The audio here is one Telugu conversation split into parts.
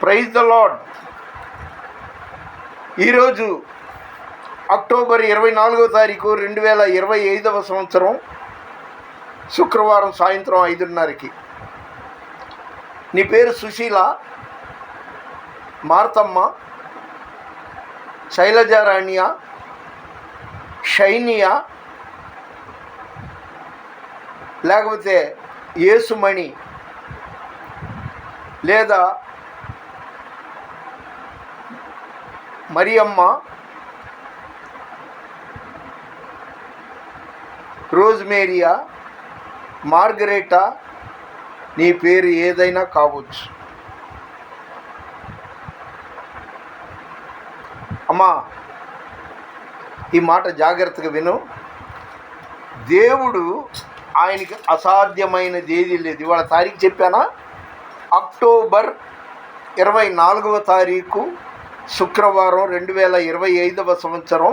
ప్రైజ్ ద లాడ్ ఈరోజు అక్టోబర్ ఇరవై నాలుగో తారీఖు రెండు వేల ఇరవై ఐదవ సంవత్సరం శుక్రవారం సాయంత్రం ఐదున్నరకి. నీ పేరు సుశీల మార్తమ్మ శైలజారాణ్య షైనియా లేకపోతే యేసుమణి లేదా మరియమ్మ రోజ్మేరియా మార్గరేటా నీ పేరు ఏదైనా కావచ్చు. అమ్మా ఈ మాట జాగ్రత్తగా విను. దేవుడు ఆయనకి అసాధ్యమైనది ఏది లేదు. ఇవాళ తారీఖు చెప్పానా? అక్టోబర్ ఇరవై నాలుగవ తారీఖు శుక్రవారం రెండు వేల ఇరవై ఐదవ సంవత్సరం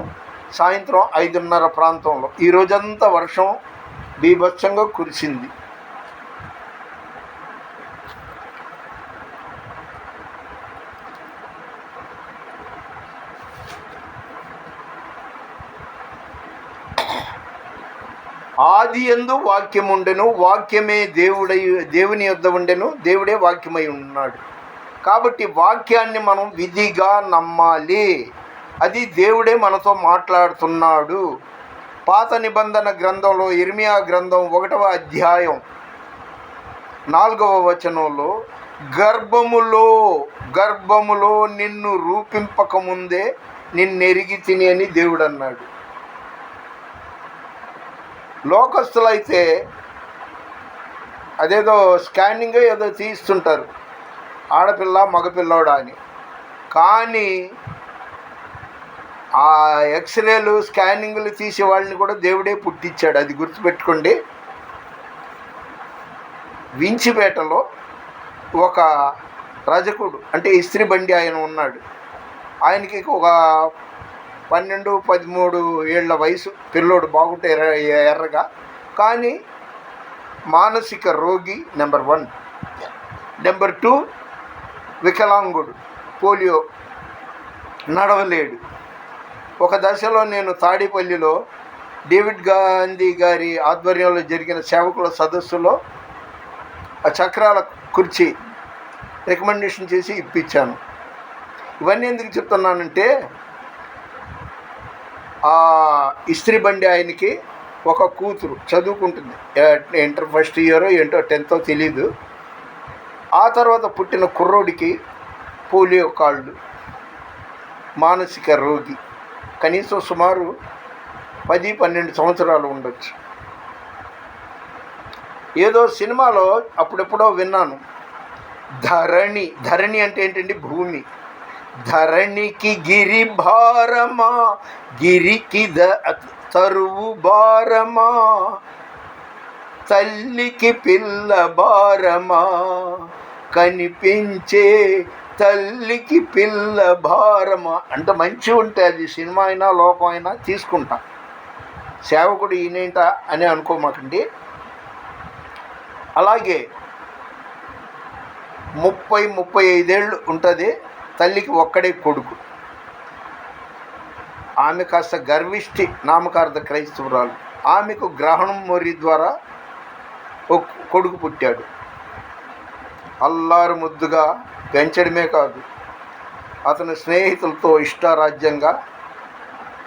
సాయంత్రం ఐదున్నర ప్రాంతంలో. ఈ రోజంతా వర్షం బీభత్సంగా కురిసింది. ఆది ఎందు వాక్యం ఉండెను వాక్యమే దేవుడై దేవుని యొద్ద ఉండెను దేవుడే వాక్యమై ఉన్నాడు. కాబట్టి వాక్యాన్ని మనం విధిగా నమ్మాలి. అది దేవుడే మనతో మాట్లాడుతున్నాడు. పాత నిబంధన గ్రంథంలో ఇర్మియా గ్రంథం ఒకటవ అధ్యాయం నాలుగవ వచనంలో గర్భములో గర్భములో నిన్ను రూపింపకముందే నిన్నెరిగి తిని అని దేవుడు అన్నాడు లోకస్తులైతే అదేదో స్కానింగ్ ఏదో తీస్తుంటారు. ఆడపిల్ల మగపిల్లోడా అని కానీ ఆ ఎక్స్రేలు స్కానింగ్లు తీసే వాళ్ళని కూడా దేవుడే పుట్టించాడు. అది గుర్తుపెట్టుకోండి. వించిపేటలో ఒక రజకుడు అంటే ఇస్త్రీ బండి ఆయన ఉన్నాడు. ఆయనకి ఒక పన్నెండు పదమూడు ఏళ్ళ వయసు. పిల్లోడు బాగుంటే ఎర్ర ఎర్రగా. కానీ మానసిక రోగి నెంబర్ వన్. నెంబర్ టూ వికలాంగుడు పోలియో నడవలేడు. ఒక దశలో నేను తాడేపల్లిలో డేవిడ్ గాంధీ గారి ఆధ్వర్యంలో జరిగిన సేవకుల సదస్సులో ఆ చక్రాల కుర్చీ రికమెండేషన్ చేసి ఇప్పించాను. ఇవన్నీ ఎందుకు చెప్తున్నానంటే ఆ ఇస్త్రీ బండి ఆయనకి ఒక కూతురు చదువుకుంటుంది. ఇంటర్ ఫస్ట్ ఇయరో ఏంటో టెన్తో తెలీదు. ఆ తర్వాత పుట్టిన కుర్రోడికి పోలియో కాళ్ళు మానసిక రోగి. కనీసం సుమారు పది పన్నెండు సంవత్సరాలు ఉండొచ్చు. ఏదో సినిమాలో అప్పుడెప్పుడో విన్నాను. ధరణి ధరణి అంటే ఏంటండి? భూమి. ధరణికి గిరి భారమా గిరికి ద తరువు భారమా తల్లికి పిల్ల భారమా. కనిపించే తల్లికి పిల్ల భారమ అంటే మంచి ఉంటే అది సినిమా అయినా లోకం అయినా తీసుకుంటాం. సేవకుడు ఈయనేంట అని అనుకోమాకండి. అలాగే ముప్పై ముప్పై ఐదేళ్ళు ఉంటుంది తల్లికి ఒక్కడే కొడుకు. ఆమె కాస్త గర్విష్టి నామకార్థ క్రైస్తవురాలు. ఆమెకు గ్రహణం మొరి ద్వారా ఒక కొడుకు పుట్టాడు. అల్లారు ముద్దుగా పెంచడమే కాదు అతని స్నేహితులతో ఇష్టారాజ్యంగా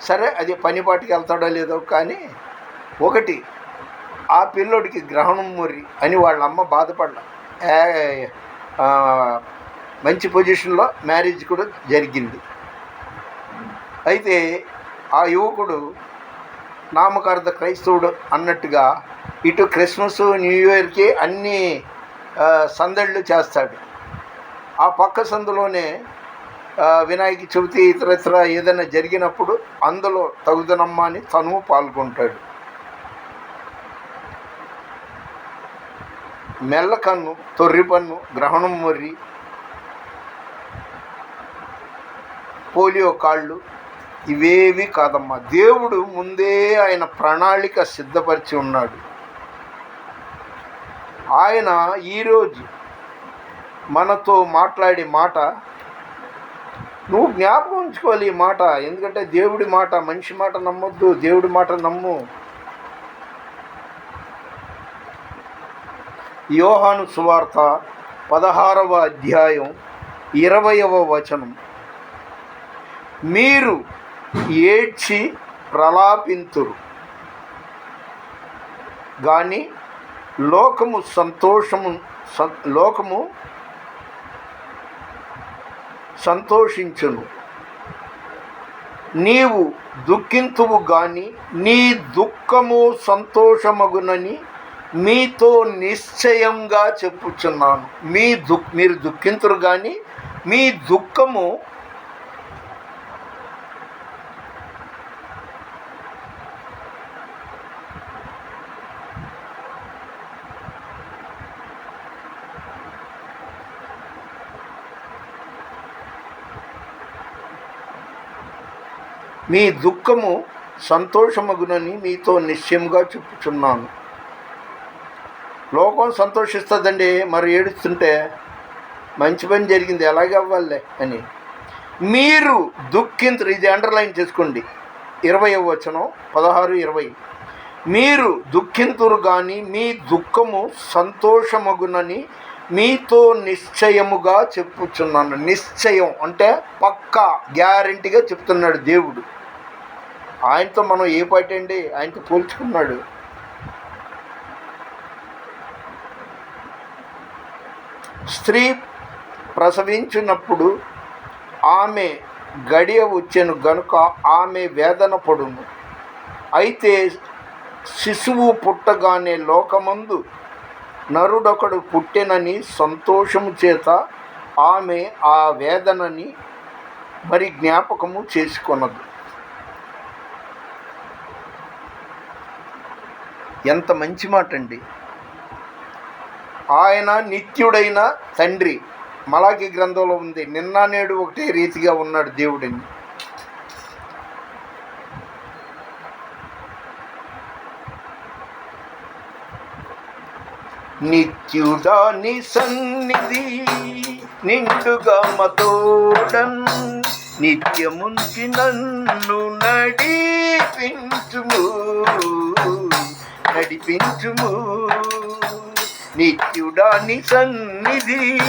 సరే అది పనిపాటికి వెళ్తాడో లేదో కానీ ఒకటి ఆ పిల్లోడికి గ్రహణం మురి అని వాళ్ళ అమ్మ బాధపడ్డ మంచి పొజిషన్లో మ్యారేజ్ కూడా జరిగింది. అయితే ఆ యువకుడు నామకార్థ క్రైస్తవుడు అన్నట్టుగా ఇటు క్రిస్మస్ న్యూ ఇయర్కి అన్నీ సందళ్ళు చేస్తాడు. ఆ పక్క సందులోనే వినాయక చవితి ఇతర ఇతర ఏదైనా జరిగినప్పుడు అందులో తగుదనమ్మ అని తను పాల్గొంటాడు. మెల్లకన్ను తొర్రిపన్ను గ్రహణం మొర్రి పోలియో కాళ్ళు ఇవేవి కాదమ్మా. దేవుడు ముందే ఆయన ప్రణాళిక సిద్ధపరిచి ఉన్నాడు. ఆయన ఈరోజు మనతో మాట్లాడే మాట నువ్వు జ్ఞాపకం ఉంచుకోవాలి ఈ మాట. ఎందుకంటే దేవుడి మాట మనిషి మాట నమ్మొద్దు దేవుడి మాట నమ్ము. యోహాను సువార్త పదహారవ అధ్యాయం ఇరవయవ వచనం. మీరు ఏడ్చి ప్రలాపింతురు. కానీ లోకము సంతోషము లోకము సంతోషించును. నీవు దుఃఖింతువు గాని నీ దుఃఖము సంతోషమగునని మీతో నిశ్చయంగా చెప్పుచున్నాను. మీ దుఃఖ మీరు దుఃఖింతురు కానీ మీ దుఃఖము మీ దుఃఖము సంతోషమగునని మీతో నిశ్చయంగా చెప్పుచున్నాను. లోకం సంతోషిస్తుందండి మరి ఏడుస్తుంటే మంచి పని జరిగింది ఎలాగే అవ్వాలే అని. మీరు దుఃఖించరు ఇది అండర్లైన్ చేసుకోండి. ఇరవై వచనం పదహారు ఇరవై. మీరు దుఃఖింతురు కానీ మీ దుఃఖము సంతోషమగునని మీతో నిశ్చయముగా చెప్పుచున్నాను. నిశ్చయం అంటే పక్కా గ్యారంటీగా చెప్తున్నాడు దేవుడు. ఆయనతో మనం ఏ పాటి అండి? ఆయనతో పోల్చుకున్నాడు. స్త్రీ ప్రసవించినప్పుడు ఆమె గడియ వచ్చాను గనుక ఆమె వేదన పడును. అయితే శిశువు పుట్టగానే లోకమందు నరుడొకడు పుట్టెనని సంతోషము చేత ఆమె ఆ వేదనని మరి జ్ఞాపకము చేసుకొనదు. ఎంత మంచి మాట అండి ఆయన నిత్యుడైన తండ్రి మలాకి గ్రంథంలో ఉంది నిన్న నేడు ఒకటే రీతిగా ఉన్నాడు దేవుడిని. నిత్యుడాని సన్నిధి నిండుగా మతోడన్ నిత్యముంచి నన్ను నడిపించుము. నడిపించుము. నిత్యుడాని సన్నిధి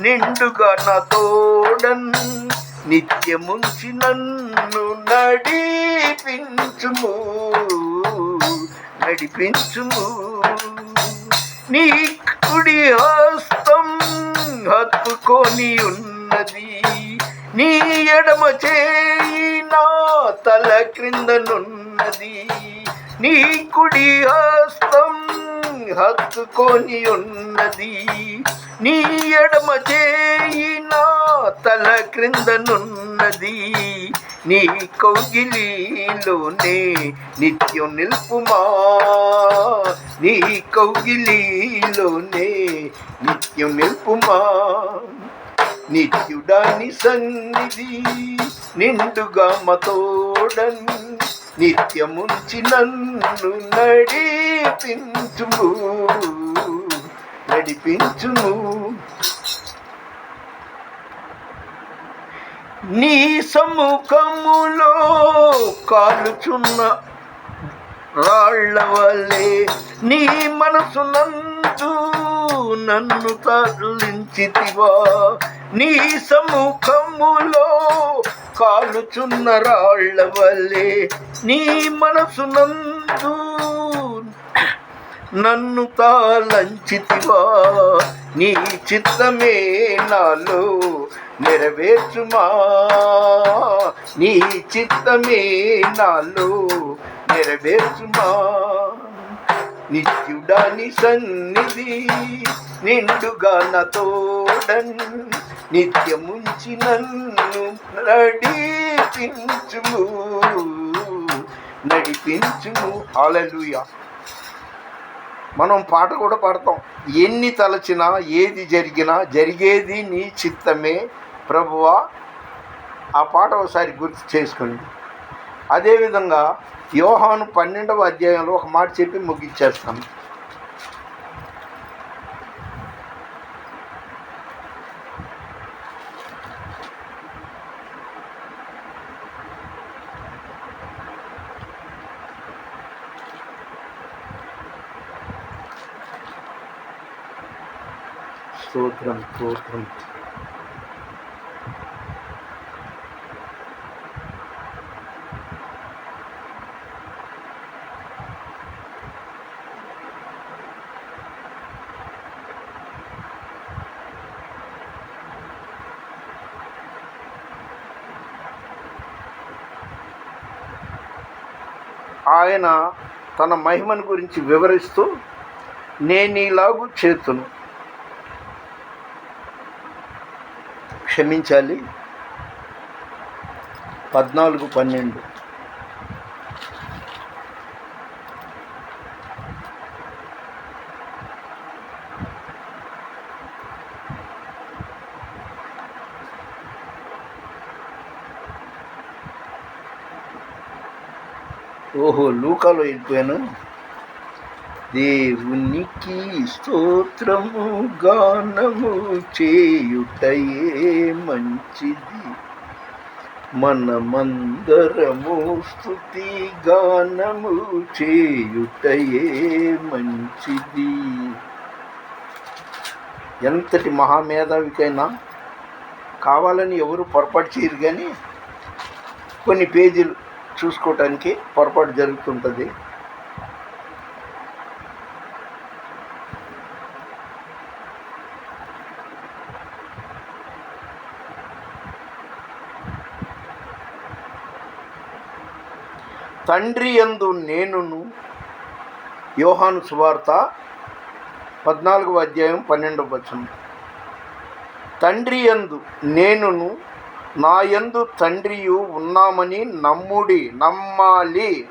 నిండుగా నా నిత్యముంచి నన్ను నడిపించుము. నడిపించుము. నీ కుడి హస్తం హత్తుకొని ఉన్నది. నీ ఎడమ చేయి నా తల క్రిందనున్నది నీ కుడి హస్తం హత్తుకొని ఉన్నది. నీ ఎడమ చేయి నా తల క్రిందనున్నది నీ కౌగిలిలోనే నిత్యం నిల్పుమా? నీ కౌగిలిలోనే నిత్యం నిల్పుమా? నిత్యుడాని సన్నిధి నిండుగా మతోడన్ నిత్యముంచి నన్ను నడిపించుము నడిపించుము. నీ సముఖములో కాలుచున్న రాళ్ళ వల్లే నీ మనసు నందు నన్ను తరలించితివా. నీ సముఖములో కాలుచున్న రాళ్ళ వల్లే నీ మనసు నందు నన్ను తాళంచితివా నీ చిత్తమే నాలో నెరవేర్చుమా? నీ చిత్తమే నాలో నెరవేర్చుమా? నిత్యుడాని సన్నిధి నిండుగా నతోడన్ నిత్యముంచి నన్ను నడిపించుము. నడిపించుము. అలలుయా మనం పాట కూడా పాడతాం. ఎన్ని తలచినా ఏది జరిగినా జరిగేది నీ చిత్తమే ప్రభువా. ఆ పాట ఒకసారి గుర్తు చేసుకోండి. అదేవిధంగా యోహాను పన్నెండవ అధ్యాయంలో ఒక మాట చెప్పి ముగించేస్తాను స్తోత్రం స్తోత్రం. ఆయన తన మహిమను గురించి వివరిస్తూ నేను ఇలాగూ చేతును. క్షమించాలి. పద్నాలుగు పన్నెండు. ఓహో లూకాలో వెళ్ళిపోయాను. దేవునికి స్తోత్రము గానము చేయుటయే మంచిది. మనమందరము స్థుతి గానము చేయుటయే మంచిది. ఎంతటి మహామేధావికైనా కావాలని ఎవరు పొరపాటు చేయరు కానీ కొన్ని పేజీలు చూసుకోవటానికి పొరపాటు జరుగుతుంటుంది. తండ్రి యందు నేనును. యోహాను సువార్త పద్నాలుగవ అధ్యాయం పన్నెండవ వచనం. తండ్రి ఎందు నేనును నా యందు తండ్రియు ఉన్నామని నమ్ముడి నమ్మాలి.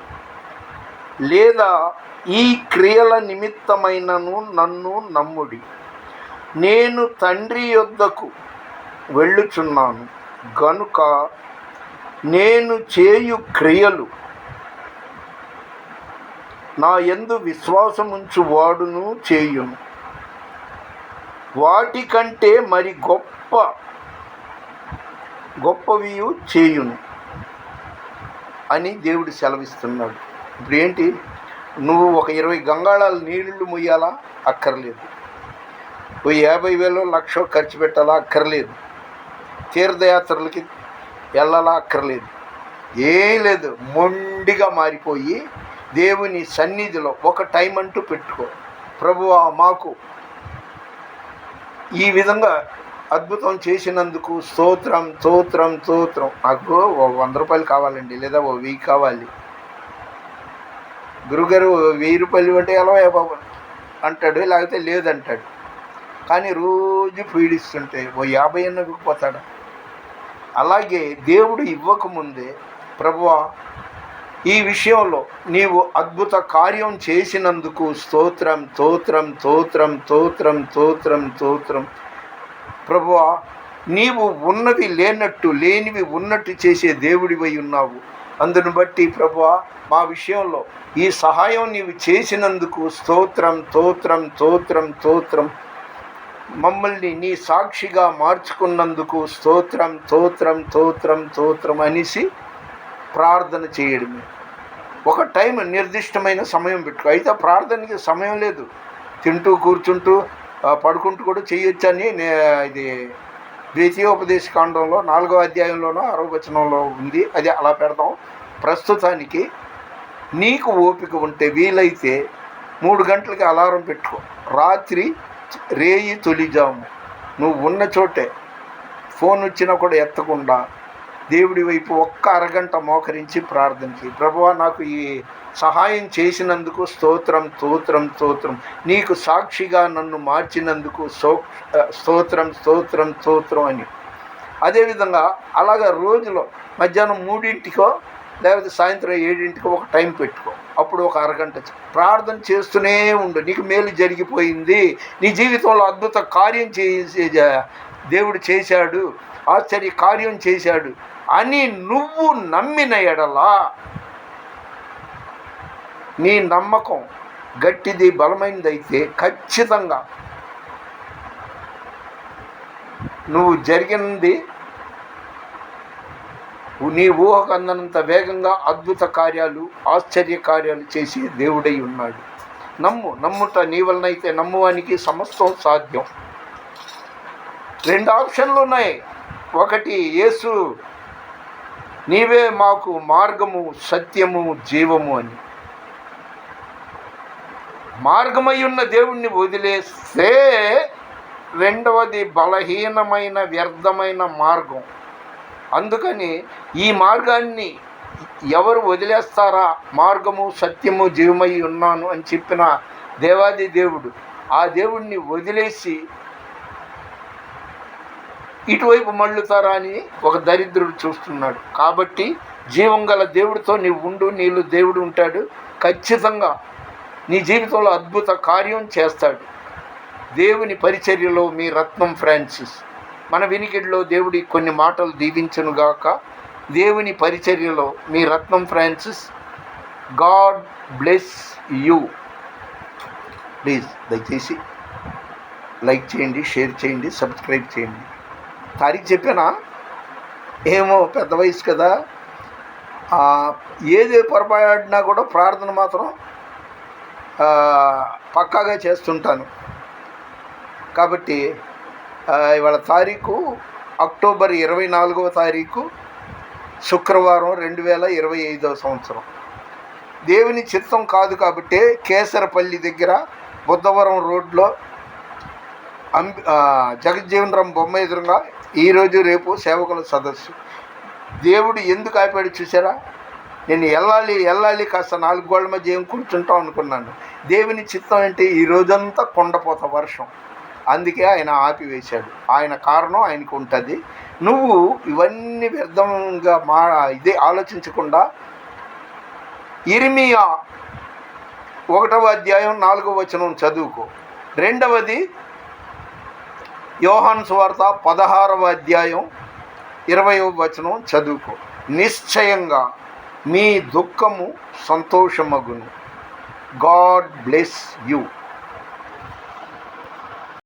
లేదా ఈ క్రియల నిమిత్తమైనను నన్ను నమ్ముడి. నేను తండ్రి యొద్దకు వెళ్ళుచున్నాను. గనుక నేను చేయు క్రియలు నా ఎందు విశ్వాసముంచు వాడును చేయును. వాటికంటే మరి గొప్ప గొప్పవి చేయును అని దేవుడు సెలవిస్తున్నాడు. ఇప్పుడు ఏంటి? నువ్వు ఒక ఇరవై గంగాళాలు నీళ్ళు మొయ్యాలా? అక్కర్లేదు. ఓ యాభై వేలు లక్ష ఖర్చు పెట్టాలా? అక్కర్లేదు. తీర్థయాత్రలకి వెళ్ళాలా? అక్కర్లేదు. ఏం లేదు మొండిగా మారిపోయి దేవుని సన్నిధిలో ఒక టైం అంటూ పెట్టుకో. ప్రభువా మాకు ఈ విధంగా అద్భుతం చేసినందుకు స్తోత్రం స్తోత్రం స్తోత్రం. నాకు ఓ వంద రూపాయలు కావాలండి లేదా ఓ వెయ్యి కావాలి. గురుగారు వెయ్యి రూపాయలు ఇవ్వంటే ఎలా బాబు? అంటాడు లేకపోతే లేదంటాడు. కానీ రోజు పీడిస్తుంటే ఓ యాభై అన్న పోతాడు? అలాగే దేవుడు ఇవ్వకముందే ప్రభువా ఈ విషయంలో నీవు అద్భుత కార్యం చేసినందుకు స్తోత్రం తోత్రం తోత్రం తోత్రం తోత్రం తోత్రం ప్రభువా నీవు ఉన్నవి లేనట్టు లేనివి ఉన్నట్టు చేసే దేవుడివై ఉన్నావు. అందును బట్టి ప్రభువా మా విషయంలో ఈ సహాయం నీవు చేసినందుకు స్తోత్రం తోత్రం తోత్రం తోత్రం మమ్మల్ని నీ సాక్షిగా మార్చుకున్నందుకు స్తోత్రం తోత్రం తోత్రం తోత్రం అనేసి ప్రార్థన చేయడమే. ఒక టైం నిర్దిష్టమైన సమయం పెట్టుకో అయితే ప్రార్థనకి సమయం లేదు. తింటూ కూర్చుంటూ పడుకుంటూ కూడా చేయొచ్చని నే ఇది ద్వితీయోపదేశ కాండంలో నాలుగో అధ్యాయంలోనో ఆరో వచనంలో ఉంది. అది అలా పెడతాం. ప్రస్తుతానికి నీకు ఓపిక ఉంటే వీలైతే మూడు గంటలకి అలారం పెట్టుకో. రాత్రి రేయి తొలిజాము. నువ్వు ఉన్న చోటే. ఫోన్ వచ్చినా కూడా ఎత్తకుండా దేవుడి వైపు ఒక్క అరగంట మోకరించి ప్రార్థనకి ప్రభువా నాకు ఈ సహాయం చేసినందుకు స్తోత్రం స్తోత్రం స్తోత్రం. నీకు సాక్షిగా నన్ను మార్చినందుకు సో స్తోత్రం స్తోత్రం స్తోత్రం అని. అదేవిధంగా అలాగ రోజులో మధ్యాహ్నం మూడింటికో లేకపోతే సాయంత్రం ఏడింటికో ఒక టైం పెట్టుకో. అప్పుడు ఒక అరగంట ప్రార్థన చేస్తూనే ఉండు. నీకు మేలు జరిగిపోయింది. నీ జీవితంలో అద్భుత కార్యం చేసే దేవుడు చేశాడు ఆశ్చర్య కార్యం చేశాడు అని నువ్వు నమ్మిన ఎడలా నీ నమ్మకం గట్టిది బలమైనదైతే ఖచ్చితంగా నువ్వు జరిగినది నీ ఊహకు అందనంత వేగంగా అద్భుత కార్యాలు ఆశ్చర్య కార్యాలు చేసి దేవుడై ఉన్నాడు. నమ్ము నమ్ముట నీ వలనైతే నమ్మువానికి సమస్తం సాధ్యం. రెండు ఆప్షన్లు ఉన్నాయి. ఒకటి యేసు నీవే మాకు మార్గము సత్యము జీవము అని. మార్గమై ఉన్న దేవుణ్ణి వదిలేస్తే రెండవది బలహీనమైన వ్యర్థమైన మార్గం. అందుకని ఈ మార్గాన్ని ఎవరు వదిలేస్తారా? మార్గము సత్యము జీవమై ఉన్నాను అని చెప్పిన దేవాది దేవుడు. ఆ దేవుణ్ణి వదిలేసి ఇటువైపు మళ్ళుతారా అని ఒక దరిద్రుడు చూస్తున్నాడు. కాబట్టి జీవం గల దేవుడితో నీవు ఉండు నీళ్ళు దేవుడు ఉంటాడు. ఖచ్చితంగా నీ జీవితంలో అద్భుత కార్యం చేస్తాడు. దేవుని పరిచర్యలో మీ రత్నం ఫ్రాన్సిస్. మన వినికిడిలో దేవుడి కొన్ని మాటలు దీవించనుగాక దేవుని పరిచర్యలో మీ Ratnam Francis. God bless you. Please దయచేసి లైక్ చేయండి షేర్ చేయండి సబ్స్క్రైబ్ చేయండి. తారీఖు చెప్పానా? ఏమో పెద్ద వయసు కదా. ఏది పొరపాడినా కూడా ప్రార్థన మాత్రం పక్కాగా చేస్తుంటాను. కాబట్టి ఇవాళ తారీఖు అక్టోబర్ ఇరవై నాలుగవ తారీఖు శుక్రవారం రెండు వేల ఇరవై ఐదవ సంవత్సరం. దేవుని చిత్తం కాదు కాబట్టి కేసరపల్లి దగ్గర బుద్ధవరం రోడ్లో అంబి జగజ్జీవనరామ్ బొమ్మ ఎదురుగా ఈరోజు రేపు సేవకుల సదస్సు. దేవుడు ఎందుకు ఆపాడు చూసారా? నేను వెళ్ళాలి వెళ్ళాలి కాస్త నాలుగు గోళ్ళ మధ్య ఏం కూర్చుంటాం అనుకున్నాను. దేవుని చిత్తం అంటే ఈ రోజంతా కొండపోత వర్షం. అందుకే ఆయన ఆపివేశాడు. ఆయన కారణం ఆయనకు ఉంటుంది. నువ్వు ఇవన్నీ వ్యర్థంగా మా ఇదే ఆలోచించకుండా ఇరిమియా ఒకటవ అధ్యాయం నాలుగవ వచనం చదువుకో. రెండవది యోహాన్ సువార్త పదహారవ అధ్యాయం ఇరవయవ వచనం చదువుకో. నిశ్చయంగా మీ దుఃఖము సంతోషమగును. God bless you.